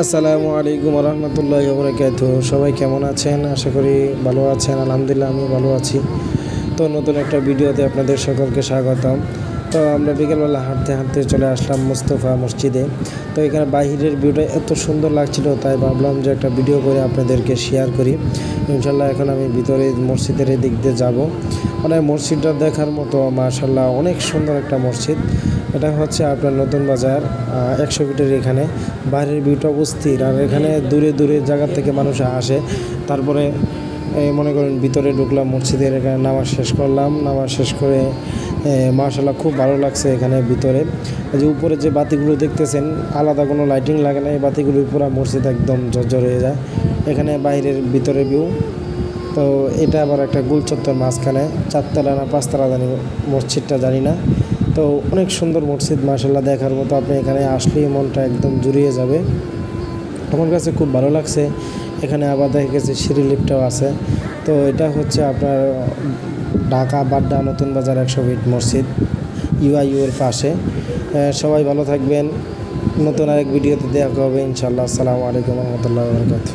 আসসালামু আলাইকুম রহমতুল্লাহ বরকাত সবাই কেমন আছেন? আশা করি ভালো আছেন। আলহামদুলিল্লাহ আমি ভালো আছি। তো নতুন একটা ভিডিওতে আপনাদের সকলকে স্বাগতম। তো আমরা বিকেলবেলা হাঁটতে হাঁটতে চলে আসলাম মুস্তফা মসজিদে। তো এখানে বাহিরের ভিউটা এত সুন্দর লাগছিল, তাই ভাবলাম যে একটা ভিডিও করে আপনাদেরকে শেয়ার করি। ইনশাল্লাহ এখন আমি ভিতরে মসজিদের দিক দিয়ে যাব। মানে মসজিদটা দেখার মতো মাশাল্লাহ অনেক সুন্দর একটা মসজিদ। এটা হচ্ছে আপনার নতুন বাজার একশো ফিটের এখানে। বাইরের ভিউটা অস্থির, আর এখানে দূরে দূরে জায়গা থেকে মানুষ আসে। তারপরে মনে করেন ভিতরে ঢুকলাম, মসজিদের এখানে নামাজ শেষ করলাম। নামাজ শেষ করে মার্শাল্লাহ খুব ভালো লাগছে এখানে ভিতরে। যে উপরে যে বাতিগুলো দেখতেছেন, আলাদা কোনো লাইটিং লাগে না, এই বাতিগুলো পুরো মসজিদ একদম ঝরঝর হয়ে যায়। এখানে বাইরের ভিতরে ভিউ তো এটা আবার একটা গোল চত্বর মাঝখানে, চারতলা না পাঁচতলা জানি, মসজিদটা জানি না। তো অনেক সুন্দর মসজিদ মার্শাল্লাহ দেখার মতো। আপনি এখানে আসলেই মনটা একদম জুড়িয়ে যাবে। আমার কাছে খুব ভালো লাগছে। এখানে আবার দেখা গেছে সিঁড়ি লিফটও আছে। তো এটা হচ্ছে আপনার ঢাকা, বাড্ডা, নতুন বাজার একশো ফিট মসজিদ ইউআইউর পাশে। সবাই ভালো থাকবেন। নতুন আরেক ভিডিওতে দেখা হবে। ইনশাল্লাহ আসসালামু আলাইকুম রহমতুল্লাহ বরকাত